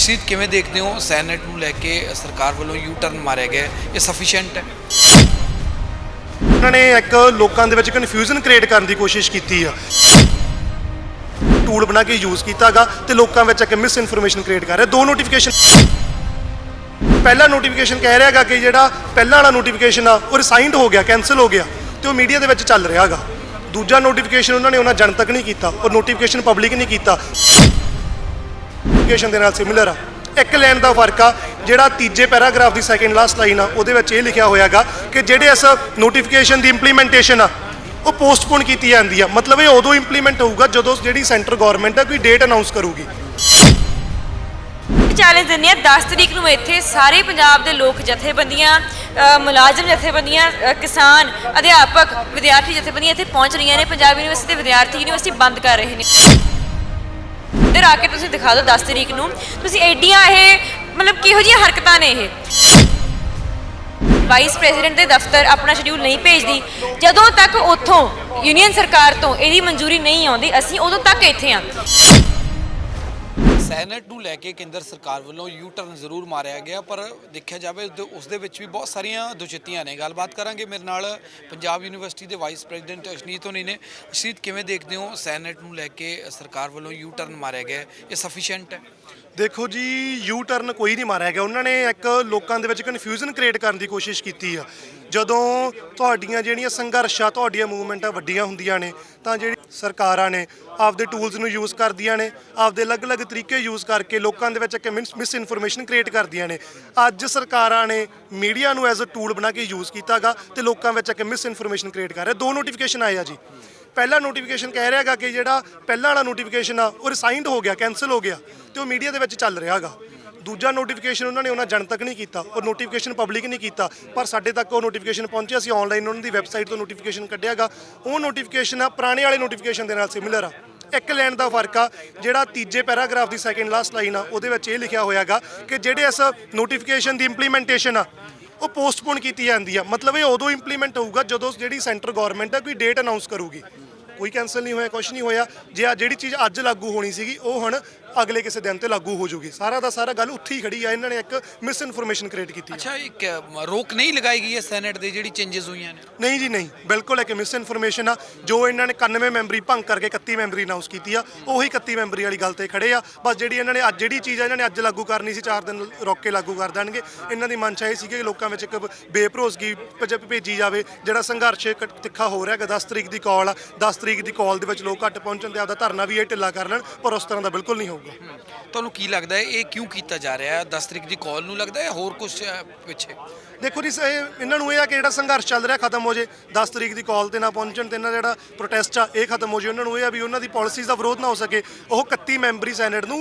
ਸ਼ੀਤ ਕਿਵੇਂ ਦੇਖਦੇ ਹੋ? ਸੈਨੇਟ ਨੂੰ ਲੈ ਕੇ ਸਰਕਾਰ ਵੱਲੋਂ ਯੂ ਟਰਨ ਮਾਰਿਆ ਗਿਆ ਇਹ ਸਫੀਸ਼ੀਐਂਟ ਹੈ? ਉਹਨਾਂ ਨੇ ਇੱਕ ਲੋਕਾਂ ਦੇ ਵਿੱਚ ਕਨਫਿਊਜ਼ਨ ਕ੍ਰੀਏਟ ਕਰਨ ਦੀ ਕੋਸ਼ਿਸ਼ ਕੀਤੀ ਆ। ਟੂਲ ਬਣਾ ਕੇ ਯੂਜ਼ ਕੀਤਾਗਾ ਤੇ ਲੋਕਾਂ ਵਿੱਚ ਇੱਕ ਮਿਸ ਇਨਫੋਰਮੇਸ਼ਨ ਕ੍ਰੀਏਟ ਕਰ ਰਿਹਾ। ਦੋ ਨੋਟੀਫਿਕੇਸ਼ਨ ਪਹਿਲਾ ਨੋਟੀਫਿਕੇਸ਼ਨ ਕਹਿ ਰਿਹਾਗਾ ਕਿ ਜਿਹੜਾ ਪਹਿਲਾਂ ਵਾਲਾ ਨੋਟੀਫਿਕੇਸ਼ਨ ਆ, ਉਹ ਰਿਸਾਈਨਡ ਹੋ ਗਿਆ ਕੈਨਸਲ ਹੋ ਗਿਆ ਤੇ ਉਹ ਮੀਡੀਆ ਦੇ ਵਿੱਚ ਚੱਲ ਰਿਹਾਗਾ। ਦੂਜਾ ਨੋਟੀਫਿਕੇਸ਼ਨ ਉਹਨਾਂ ਨੇ ਉਹਨਾਂ ਜਨਤਕ ਨਹੀਂ ਕੀਤਾ, ਉਹ ਨੋਟੀਫਿਕੇਸ਼ਨ ਪਬਲਿਕ ਨਹੀਂ ਕੀਤਾ। ਨੋਟੀਫਿਕੇਸ਼ਨ ਦੇ ਨਾਲ ਸਿਮਿਲਰ ਆ। ਇੱਕ ਲਾਈਨ ਦਾ ਫ਼ਰਕ ਆ, ਜਿਹੜਾ ਤੀਜੇ ਪੈਰਾਗ੍ਰਾਫ ਦੀ ਸੈਕੰਡ ਲਾਸਟ ਲਾਈਨ ਆ, ਉਹਦੇ ਵਿੱਚ ਇਹ ਲਿਖਿਆ ਹੋਇਆਗਾ ਕਿ ਜਿਹੜੇ ਇਸ ਨੋਟੀਫਿਕੇਸ਼ਨ ਦੀ ਇੰਪਲੀਮੈਂਟੇਸ਼ਨ ਆ, ਉਹ ਪੋਸਟਪੋਨ ਕੀਤੀ ਜਾਂਦੀ ਆ। ਮਤਲਬ ਇਹ ਉਦੋਂ ਇੰਪਲੀਮੈਂਟ ਹੋਊਗਾ ਜਦੋਂ ਜਿਹੜੀ ਸੈਂਟਰ ਗਵਰਨਮੈਂਟ ਆ ਕੋਈ ਡੇਟ ਅਨਾਉਂਸ ਕਰੂਗੀ। ਚੈਲੰਜ ਦਿੰਦੇ ਆ 10 ਤਰੀਕ ਨੂੰ ਇੱਥੇ ਸਾਰੇ ਪੰਜਾਬ ਦੇ ਲੋਕ ਜਥੇਬੰਦੀਆਂ ਮੁਲਾਜ਼ਮ ਜਥੇਬੰਦੀਆਂ ਕਿਸਾਨ, ਅਧਿਆਪਕ, ਵਿਦਿਆਰਥੀ ਜਥੇਬੰਦੀਆਂ ਇੱਥੇ ਪਹੁੰਚ ਰਹੀਆਂ ਨੇ। ਪੰਜਾਬ ਯੂਨੀਵਰਸਿਟੀ ਦੇ ਵਿਦਿਆਰਥੀ ਯੂਨੀਵਰਸਿਟੀ ਬੰਦ ਕਰ ਰਹੇ ਨੇ। ਇੱਧਰ ਆ ਕੇ ਤੁਸੀਂ ਦਿਖਾ ਦਿਓ 10 ਤਰੀਕ ਨੂੰ। ਤੁਸੀਂ ਐਡੀਆਂ ਇਹ, ਮਤਲਬ ਕਿਹੋ ਜਿਹੀਆਂ ਹਰਕਤਾਂ ਨੇ ਇਹ? ਵਾਈਸ ਪ੍ਰੈਜ਼ੀਡੈਂਟ ਦੇ ਦਫ਼ਤਰ ਆਪਣਾ ਸ਼ਡਿਊਲ ਨਹੀਂ ਭੇਜਦੀ। ਜਦੋਂ ਤੱਕ ਉੱਥੋਂ ਯੂਨੀਅਨ ਸਰਕਾਰ ਤੋਂ ਇਹਦੀ ਮਨਜ਼ੂਰੀ ਨਹੀਂ ਆਉਂਦੀ, ਅਸੀਂ ਉਦੋਂ ਤੱਕ ਇੱਥੇ ਆਂ। ਸੈਨੇਟ ਨੂੰ ਲੈ ਕੇ ਕੇਂਦਰ ਸਰਕਾਰ ਵੱਲੋਂ ਯੂ ਟਰਨ ਜ਼ਰੂਰ ਮਾਰਿਆ ਗਿਆ, ਪਰ ਦੇਖਿਆ ਜਾਵੇ ਉਸ ਦੇ- ਵਿੱਚ ਵੀ ਬਹੁਤ ਸਾਰੀਆਂ ਦੁਚਿੱਤੀਆਂ ਨੇ। ਗੱਲਬਾਤ ਕਰਾਂਗੇ ਮੇਰੇ ਨਾਲ ਪੰਜਾਬ ਯੂਨੀਵਰਸਿਟੀ ਦੇ ਵਾਈਸ ਪ੍ਰੈਜ਼ੀਡੈਂਟ ਅਸ਼ਨੀਤ ਹੋਣੀ ਨੇ। ਅਸ਼ਨੀਤ, ਕਿਵੇਂ ਦੇਖਦੇ ਹੋ ਸੈਨੇਟ ਨੂੰ ਲੈ ਕੇ ਸਰਕਾਰ ਵੱਲੋਂ ਯੂ ਟਰਨ ਮਾਰਿਆ ਗਿਆ? ਇਹ ਸਫੀਸ਼ੀਐਂਟ ਹੈ? ਦੇਖੋ ਜੀ ਯੂ ਟਰਨ ਕੋਈ ਨਹੀਂ ਮਾਰਿਆ ਗਿਆ। ਉਹਨਾਂ ਨੇ ਇੱਕ ਲੋਕਾਂ ਦੇ ਵਿੱਚ ਕਨਫਿਊਜ਼ਨ ਕ੍ਰੀਏਟ ਕਰਨ ਦੀ ਕੋਸ਼ਿਸ਼ ਕੀਤੀ ਆ। ਜਦੋਂ ਤੁਹਾਡੀਆਂ ਜਿਹੜੀਆਂ ਸੰਘਰਸ਼ਾਂ, ਤੁਹਾਡੀਆਂ ਮੂਵਮੈਂਟਾਂ ਵੱਡੀਆਂ ਹੁੰਦੀਆਂ ਨੇ, ਤਾਂ ਜਿਹੜੀ ਸਰਕਾਰਾਂ ਨੇ ਆਪਦੇ ਟੂਲਸ ਨੂੰ ਯੂਜ਼ ਕਰਦੀਆਂ ਨੇ, ਆਪਦੇ ਅਲੱਗ-ਅਲੱਗ ਤਰੀਕੇ ਯੂਜ਼ ਕਰਕੇ ਲੋਕਾਂ ਦੇ ਵਿੱਚ ਇੱਕ ਮਿਸ ਇਨਫੋਰਮੇਸ਼ਨ ਕ੍ਰੀਏਟ ਕਰਦੀਆਂ ਨੇ। ਅੱਜ ਸਰਕਾਰਾਂ ਨੇ ਮੀਡੀਆ ਨੂੰ ਐਜ਼ ਅ ਟੂਲ ਬਣਾ ਕੇ ਯੂਜ਼ ਕੀਤਾਗਾ ਤੇ ਲੋਕਾਂ ਵਿੱਚ ਇੱਕ ਮਿਸ ਇਨਫੋਰਮੇਸ਼ਨ ਕ੍ਰੀਏਟ ਕਰ ਰਿਹਾ। ਦੋ ਨੋਟੀਫਿਕੇਸ਼ਨ ਆਏ ਆ ਜੀ। ਪਹਿਲਾ ਨੋਟੀਫਿਕੇਸ਼ਨ ਕਹਿ ਰਿਹਾਗਾ ਕਿ ਜਿਹੜਾ ਪਹਿਲਾਂ ਵਾਲਾ ਨੋਟੀਫਿਕੇਸ਼ਨ ਆ, ਉਹ ਰਿਸਾਈਨਡ ਹੋ ਗਿਆ ਕੈਨਸਲ ਹੋ ਗਿਆ ਤੇ ਉਹ ਮੀਡੀਆ ਦੇ ਵਿੱਚ ਚੱਲ ਰਿਹਾਗਾ। ਦੂਜਾ ਨੋਟੀਫਿਕੇਸ਼ਨ ਉਹਨਾਂ ਨੇ ਉਹਨਾਂ ਜਨਤਕ ਨਹੀਂ ਕੀਤਾ, ਉਹ ਨੋਟੀਫਿਕੇਸ਼ਨ ਪਬਲਿਕ ਨਹੀਂ ਕੀਤਾ, ਪਰ ਸਾਡੇ ਤੱਕ ਉਹ ਨੋਟੀਫਿਕੇਸ਼ਨ ਪਹੁੰਚਿਆ ਅਸੀਂ ਆਨਲਾਈਨ ਉਹਨਾਂ ਦੀ ਵੈਬਸਾਈਟ ਤੋਂ ਨੋਟੀਫਿਕੇਸ਼ਨ ਕੱਢਿਆਗਾ। ਉਹ ਨੋਟੀਫਿਕੇਸ਼ਨ ਆ, ਪੁਰਾਣੇ ਵਾਲੇ ਨੋਟੀਫਿਕੇਸ਼ਨ ਦੇ ਨਾਲ ਸਿਮਿਲਰ ਆ। ਇੱਕ ਲਾਈਨ ਦਾ ਫ਼ਰਕ ਆ, ਜਿਹੜਾ ਤੀਜੇ ਪੈਰਾਗ੍ਰਾਫ ਦੀ ਸੈਕੰਡ ਲਾਸਟ ਲਾਈਨ ਆ, ਉਹਦੇ ਵਿੱਚ ਇਹ ਲਿਖਿਆ ਹੋਇਆਗਾ ਕਿ ਜਿਹੜੇ ਇਸ ਨੋਟੀਫਿਕੇਸ਼ਨ ਦੀ ਇੰਪਲੀਮੈਂਟੇਸ਼ਨ ਆ, ਉਹ ਪੋਸਟਪੋਨ ਕੀਤੀ ਜਾਂਦੀ ਆ। ਮਤਲਬ ਇਹ ਉਦੋਂ ਇੰਪਲੀਮੈਂਟ ਹੋਊਗਾ ਜਦੋਂ ਜਿਹੜੀ ਸੈਂਟਰ ਗਵਰਨਮੈਂਟ ਆ ਕੋਈ ਡੇਟ ਅਨਾਉਂਸ ਕਰੂਗੀ। ਕੋਈ ਕੈਨਸਲ ਨਹੀਂ ਹੋਇਆ ਕੁਝ ਨਹੀਂ ਹੋਇਆ। ਜੇ ਆ ਜਿਹੜੀ ਚੀਜ਼ ਅੱਜ ਲਾਗੂ ਹੋਣੀ ਸੀਗੀ, ਉਹ ਹੁਣ ਅਗਲੇ ਕਿਸੇ ਦਿਨ ਤੇ ਲਾਗੂ ਹੋ ਜਾਊਗੀ ਸਾਰਾ ਦਾ ਸਾਰਾ ਗੱਲ ਉੱਥੇ ਹੀ ਖੜੀ ਆ ਇਹਨਾਂ ਨੇ ਇੱਕ ਮਿਸ ਇਨਫੋਰਮੇਸ਼ਨ ਕ੍ਰੀਏਟ ਕੀਤੀ ਆ। ਅੱਛਾ ਇੱਕ ਰੋਕ ਨਹੀਂ ਲਗਾਈ ਗਈ ਹੈ ਸੈਨੇਟ ਦੇ ਜਿਹੜੀ ਚੇਂਜਸ ਹੋਈਆਂ ਨੇ? ਨਹੀਂ ਜੀ ਨਹੀਂ। ਬਿਲਕੁਲ ਇੱਕ ਮਿਸ ਇਨਫੋਰਮੇਸ਼ਨ ਆ ਜੋ ਇਹਨਾਂ ਨੇ 91 ਮੈਂਬਰੀ ਭੰਗ ਕਰਕੇ 31 ਮੈਂਬਰੀ ਅਨਾਉਂਸ ਕੀਤੀ ਆ ਉਹੀ 31 ਮੈਂਬਰੀ ਵਾਲੀ ਗੱਲ ਤੇ ਖੜੇ ਆ। ਬਸ ਜਿਹੜੀ ਇਹਨਾਂ ਨੇ ਅੱਜ ਜਿਹੜੀ ਚੀਜ਼ ਆ ਇਹਨਾਂ ਨੇ ਅੱਜ ਲਾਗੂ ਕਰਨੀ ਸੀ 4 ਦਿਨ ਰੋਕ ਕੇ ਲਾਗੂ ਕਰ ਦੇਣਗੇ। ਇਹਨਾਂ ਦੀ ਮਨਸ਼ਾ ਇਹ ਸੀ ਕਿ ਲੋਕਾਂ ਵਿੱਚ ਇੱਕ ਬੇਭਰੋਸਗੀ ਭੇਜ- ਭੇਜੀ ਜਾਵੇ ਜਿਹੜਾ ਸੰਘਰਸ਼ ਇੱਕ ਤਿੱਖਾ ਹੋ ਰਿਹਾ ਹੈ 10 ਤਰੀਕ ਦੀ ਕਾਲ ਆ 10 ਤਰੀਕ ਦੀ ਕਾਲ ਦੇ ਵਿੱਚ ਲੋਕ ਘੱਟ ਪਹੁੰਚਣ ਤੇ ਆਪਦਾ ਧਰਨਾ ਵੀ ਇਹ ਢਿੱਲਾ ਕਰ ਲੈਣ ਪਰ ਉਸ ਤਰ੍ਹਾਂ ਦਾ ਬਿਲਕੁਲ ਨਹੀਂ ਹੋਊਗਾ ਤੁਹਾਨੂੰ ਕੀ ਲੱਗਦਾ ਹੈ ਇਹ ਕਿਉਂ ਕੀਤਾ ਜਾ ਰਿਹਾ ਹੈ? 10 ਤਰੀਕ ਦੀ ਕਾਲ ਨੂੰ ਲੱਗਦਾ ਹੈ ਹੋਰ ਕੁਝ ਪਿੱਛੇ? ਦੇਖੋ ਜੀ ਇਹ ਇਹਨਾਂ ਨੂੰ ਇਹ ਆ ਕਿ ਜਿਹੜਾ ਸੰਘਰਸ਼ ਚੱਲ ਰਿਹਾ ਖਤਮ ਹੋ ਜੇ 10 ਤਰੀਕ ਦੀ ਕਾਲ ਤੇ ਨਾ ਪਹੁੰਚਣ ਤੇ ਇਹਨਾਂ ਦਾ ਜਿਹੜਾ ਪ੍ਰੋਟੈਸਟ ਆ ਇਹ ਖਤਮ ਹੋ ਜੇ। ਉਹਨਾਂ ਨੂੰ ਇਹ ਆ ਵੀ ਉਹਨਾਂ ਦੀ ਪਾਲਿਸੀਜ਼ ਦਾ ਵਿਰੋਧ ਨਾ ਹੋ ਸਕੇ। ਉਹ 31 ਮੈਂਬਰੀ ਸੈਨੇਟ ਨੂੰ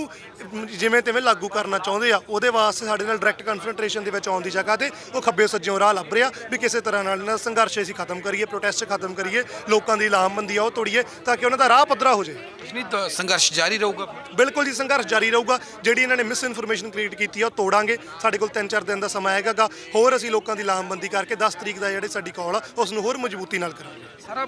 ਜਿਵੇਂ ਤਿਵੇਂ ਲਾਗੂ ਕਰਨਾ ਚਾਹੁੰਦੇ ਆ ਉਹਦੇ ਵਾਸਤੇ ਸਾਡੇ ਨਾਲ ਡਾਇਰੈਕਟ ਕਨਫਰੰਟੇਸ਼ਨ ਦੇ ਵਿੱਚ ਆਉਣ ਦੀ ਜਗ੍ਹਾ ਤੇ ਉਹ ਖੱਬੇ ਸੱਜਿਓਂ ਰਾਹ ਲੱਭ ਰਿਹਾ ਵੀ ਕਿਸੇ ਤਰ੍ਹਾਂ ਨਾਲ ਇਹਨਾਂ ਦਾ ਸੰਘਰਸ਼ ਅਸੀਂ ਖਤਮ ਕਰੀਏ ਪ੍ਰੋਟੈਸਟ ਖਤਮ ਕਰੀਏ ਲੋਕਾਂ ਦੀ ਲਾਮਬੰਦੀ ਆ ਉਹ ਤੋੜੀਏ ਤਾਂ ਕਿ ਉਹਨਾਂ ਦਾ ਰਾਹ ਪੱਧਰਾ ਹੋ ਜੇ। ਨਹੀਂ ਸੰਘਰਸ਼ ਜਾਰੀ ਰਹੂਗਾ। ਬਿਲਕੁਲ ਜੀ ਸੰਘਰਸ਼ ਜਾਰੀ ਰਹੂਗਾ ਜਿਹੜੀ ਇਹਨਾਂ ਨੇ ਮਿਸ ਇਨਫੋਰਮੇਸ਼ਨ ਕ੍ਰੀਏਟ ਕੀਤੀ ਆ ਉਹ ਤੋੜਾਂਗੇ। ਸਾਡੇ ਕੋਲ 3-4 ਦਿਨ ਦਾ ਸਮਾਂ ਹੈਗਾਗਾ। ਹੋਰ ਅਸੀਂ ਲੋਕਾਂ ਦੀ ਲਾਮਬੰਦੀ ਕਰਕੇ 10 ਤਰੀਕ ਦਾ ਜਿਹੜੀ ਸਾਡੀ ਕਾਲ ਆ ਉਸ ਨੂੰ ਹੋਰ ਮਜ਼ਬੂਤੀ ਨਾਲ ਕਰਾਂਗੇ। ਸਾਰਾ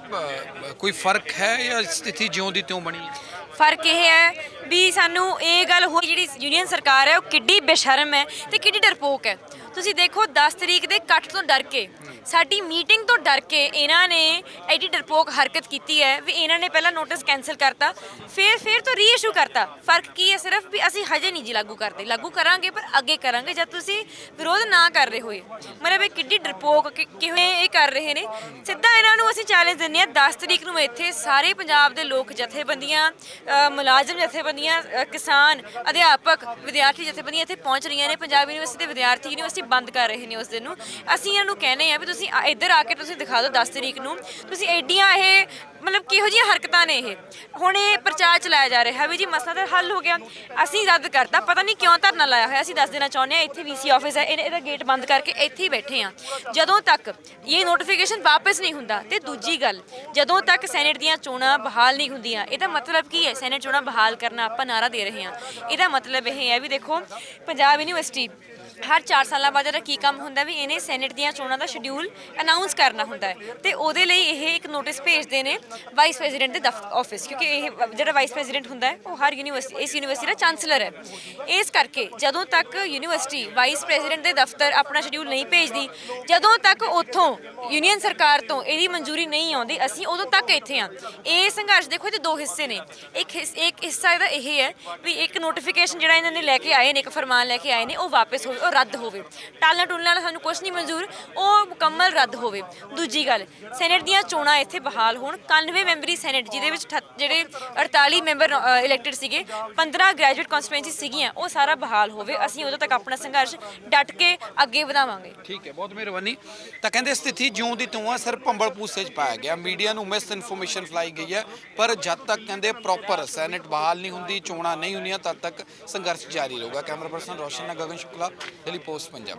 ਕੋਈ ਫ਼ਰਕ ਹੈ ਜਾਂ ਸਥਿਤੀ ਜਿਉਂ ਦੀ ਤਿਉਂ ਬਣੀ ਹੈ? ਫ਼ਰਕ ਇਹ ਹੈ ਵੀ ਸਾਨੂੰ ਇਹ ਗੱਲ ਹੋਈ ਜਿਹੜੀ ਯੂਨੀਅਨ ਸਰਕਾਰ ਹੈ ਉਹ ਕਿੱਡੀ ਬੇਸ਼ਰਮ ਹੈ ਤੇ ਕਿੱਡੀ ਡਰਪੋਕ ਹੈ। ਤੁਸੀਂ ਦੇਖੋ 10 ਤਰੀਕ ਦੇ ਇਕੱਠ ਤੋਂ ਡਰ ਕੇ, ਸਾਡੀ ਮੀਟਿੰਗ ਤੋਂ ਡਰ ਕੇ ਇਹਨਾਂ ਨੇ ਐਡੀ ਡਰਪੋਕ ਹਰਕਤ ਕੀਤੀ ਹੈ ਵੀ ਇਹਨਾਂ ਨੇ ਪਹਿਲਾਂ ਨੋਟਿਸ ਕੈਨਸਲ ਕਰਤਾ, ਫਿਰ ਫਿਰ ਤੋਂ ਰੀਇਸ਼ੂ ਕਰਤਾ। ਫ਼ਰਕ ਕੀ ਹੈ ਸਿਰਫ ਵੀ ਅਸੀਂ ਹਜੇ ਨਹੀਂ ਜੀ ਲਾਗੂ ਕਰਦੇ। ਲਾਗੂ ਕਰਾਂਗੇ ਪਰ ਅੱਗੇ ਕਰਾਂਗੇ ਜਦ ਤੁਸੀਂ ਵਿਰੋਧ ਨਾ ਕਰ ਰਹੇ ਹੋਏ। ਮਤਲਬ ਇਹ ਕਿੱਡੀ ਡਰਪੋਕ ਕਿਵੇਂ ਇਹ ਕਰ ਰਹੇ ਨੇ। ਸਿੱਧਾ ਇਹਨਾਂ ਨੂੰ ਅਸੀਂ ਚੈਲੰਜ ਦਿੰਦੇ ਆ 10 ਤਰੀਕ ਨੂੰ ਇੱਥੇ ਸਾਰੇ ਪੰਜਾਬ ਦੇ ਲੋਕ ਜਥੇਬੰਦੀਆਂ ਮੁਲਾਜ਼ਮ ਜਥੇਬੰਦੀਆਂ ਕਿਸਾਨ, ਅਧਿਆਪਕ, ਵਿਦਿਆਰਥੀ ਜਥੇਬੰਦੀਆਂ ਇੱਥੇ ਪਹੁੰਚ ਰਹੀਆਂ ਨੇ। ਪੰਜਾਬ ਯੂਨੀਵਰਸਿਟੀ ਦੇ ਵਿਦਿਆਰਥੀ ਯੂਨੀਵਰਸਿਟੀ ਬੰਦ ਕਰ ਰਹੇ ਨੇ ਉਸ ਦਿਨ ਨੂੰ। ਅਸੀਂ ਇਹਨਾਂ ਨੂੰ ਕਹਿੰਦੇ ਆ ਵੀ ਤੁਸੀਂ ਆ- ਇੱਧਰ ਆ ਕੇ ਤੁਸੀਂ ਦਿਖਾ ਦਿਓ 10 ਤਰੀਕ ਨੂੰ। ਤੁਸੀਂ ਐਡੀਆਂ ਇਹ ਮਤਲਬ ਕਿਹੋ ਜਿਹੀਆਂ ਹਰਕਤਾਂ ਨੇ ਇਹ? ਹੁਣ ਇਹ ਪ੍ਰਚਾਰ ਚਲਾਇਆ ਜਾ ਰਿਹਾ ਵੀ ਜੀ, ਮਸਲਾ ਤਾਂ ਹੱਲ ਹੋ ਗਿਆ। ਅਸੀਂ ਰੱਦ ਕਰਤਾ, ਪਤਾ ਨਹੀਂ ਕਿਉਂ ਧਰਨਾ ਲਾਇਆ ਹੋਇਆ, ਅਸੀਂ ਦੱਸ ਦੇਣਾ ਚਾਹੁੰਦੇ ਹਾਂ, ਇੱਥੇ ਵੀਸੀ ਆਫਿਸ ਹੈ, ਇਹਨੇ- ਇਹਦਾ ਗੇਟ ਬੰਦ ਕਰਕੇ ਇੱਥੇ ਹੀ ਬੈਠੇ ਆ ਜਦੋਂ ਤੱਕ ਇਹ ਨੋਟੀਫਿਕੇਸ਼ਨ ਵਾਪਸ ਨਹੀਂ ਹੁੰਦਾ, ਤੇ ਦੂਜੀ ਗੱਲ, ਜਦੋਂ ਤੱਕ ਸੈਨੇਟ ਦੀਆਂ ਚੋਣਾਂ ਬਹਾਲ ਨਹੀਂ ਹੁੰਦੀਆਂ, ਇਹਦਾ ਮਤਲਬ ਕੀ ਹੈ? ਸੈਨੇਟ ਚੋਣਾਂ ਬਹਾਲ ਕਰਨਾ ਆਪਾਂ ਨਾਰਾ ਦੇ ਰਹੇ ਹਾਂ। ਇਹਦਾ ਮਤਲਬ ਇਹ ਹੈ ਵੀ ਦੇਖੋ, ਪੰਜਾਬ ਯੂਨੀਵਰਸਿਟੀ ਹਰ 4 ਸਾਲਾਂ ਬਾਅਦ ਇਹਦਾ ਕੀ ਕੰਮ ਹੁੰਦਾ ਵੀ ਇਹਨੇ ਸੈਨੇਟ ਦੀਆਂ ਚੋਣਾਂ ਦਾ ਸ਼ਡਿਊਲ ਅਨਾਉਂਸ ਕਰਨਾ ਹੁੰਦਾ ਹੈ। ਤੇ ਉਹਦੇ ਲਈ ਇਹ ਇੱਕ ਨੋਟਿਸ ਭੇਜਦੇ ਨੇ ਵਾਈਸ ਪ੍ਰੈਜ਼ੀਡੈਂਟ ਦੇ ਦਫ਼ਤਰ ਆਫਿਸ ਕਿਉਂਕਿ ਇਹ ਜਿਹੜਾ ਵਾਈਸ ਪ੍ਰੈਜ਼ੀਡੈਂਟ ਹੁੰਦਾ ਹੈ, ਉਹ ਹਰ ਯੂਨੀਵਰਸਿਟੀ ਇਸ ਯੂਨੀਵਰਸਿਟੀ ਦਾ ਚਾਂਸਲਰ ਹੈ। ਇਸ ਕਰਕੇ ਜਦੋਂ ਤੱਕ ਯੂਨੀਵਰਸਿਟੀ ਵਾਈਸ ਪ੍ਰੈਜ਼ੀਡੈਂਟ ਦੇ ਦਫ਼ਤਰ ਆਪਣਾ ਸ਼ਡਿਊਲ ਨਹੀਂ ਭੇਜਦੀ, ਜਦੋਂ ਤੱਕ ਉੱਥੋਂ ਯੂਨੀਅਨ ਸਰਕਾਰ ਤੋਂ ਇਹਦੀ ਮਨਜ਼ੂਰੀ ਨਹੀਂ ਆਉਂਦੀ, ਅਸੀਂ ਉਦੋਂ ਤੱਕ ਇੱਥੇ ਆ ਇਹ ਸੰਘਰਸ਼ ਦੇਖੋ, ਇਹਦੇ ਦੋ ਹਿੱਸੇ ਨੇ। ਇੱਕ ਹਿੱਸ- ਇੱਕ ਹਿੱਸਾ ਇਹਦਾ ਇਹ ਹੈ ਵੀ ਇੱਕ ਨੋਟੀਫਿਕੇਸ਼ਨ ਜਿਹੜਾ ਇਹਨਾਂ ਨੇ ਲੈ ਕੇ ਆਏ ਨੇ, ਇੱਕ ਫਰਮਾਨ ਲੈ ਕੇ ਆਏ ਨੇ, ਉਹ ਵਾਪਸ ਹੋਵੇ, ਉਹ ਰੱਦ ਹੋਵੇ। ਟਾਲਣਾ ਟੁਲਣਾ ਨਾਲ ਸਾਨੂੰ ਕੁਝ ਨਹੀਂ ਮਨਜ਼ੂਰ, ਉਹ ਮੁਕੰਮਲ ਰੱਦ ਹੋਵੇ। ਦੂਜੀ ਗੱਲ ਸੈਨੇਟ ਦੀਆਂ ਚੋਣਾਂ ਇੱਥੇ ਬਹਾਲ ਹੋਣ 91 ਮੈਂਬਰੀ ਸੈਨੇਟ, ਜਿਹਦੇ ਵਿੱਚ ਅਠੱਤ- ਜਿਹੜੇ 48 ਮੈਂਬਰ ਇਲੈਕਟਡ ਸੀਗੇ 15 ਗ੍ਰੈਜੂਏਟ ਕਨਸਟੀਟੂਐਂਸੀ ਸੀਗੀਆਂ, ਉਹ ਸਾਰਾ ਬਹਾਲ ਹੋਵੇ, ਅਸੀਂ ਉਦੋਂ ਤੱਕ ਆਪਣਾ ਸੰਘਰਸ਼ ਡਟ ਕੇ ਅੱਗੇ ਵਧਾਵਾਂਗੇ। ਠੀਕ ਹੈ, ਬਹੁਤ ਮਿਹਰਬਾਨੀ। ਤਾਂ ਕਹਿੰਦੇ ਸਥਿਤੀ ਜਿਉਂ ਦੀ ਤਿਉਂ ਆ ਸਿਰ ਭੰਬਲ ਪੂਸੇ 'ਚ ਪਾਇਆ ਗਿਆ। ਮੀਡੀਆ ਨੂੰ ਮਿਸ ਇਨਫੋਰਮੇਸ਼ਨ ਫਲਾਈ ਗਈ ਹੈ, ਪਰ ਜਦ ਤੱਕ ਕਹਿੰਦੇ ਪ੍ਰੋਪਰ ਸੈਨੇਟ ਬਹਾਲ ਨਹੀਂ ਹੁੰਦੀ, ਚੋਣਾਂ ਨਹੀਂ ਹੁੰਦੀਆਂ, ਤਦ ਤੱਕ ਸੰਘਰਸ਼ ਜਾਰੀ ਰਹੂਗਾ। ਕੈਮਰਾ ਪਰਸਨ ਰੋਸ਼ਨ ਨਾਲ ਗਗਨ ਸ਼ੁਕਲਾ ਡੇਲੀ ਪੋਸਟ, ਪੰਜਾਬ।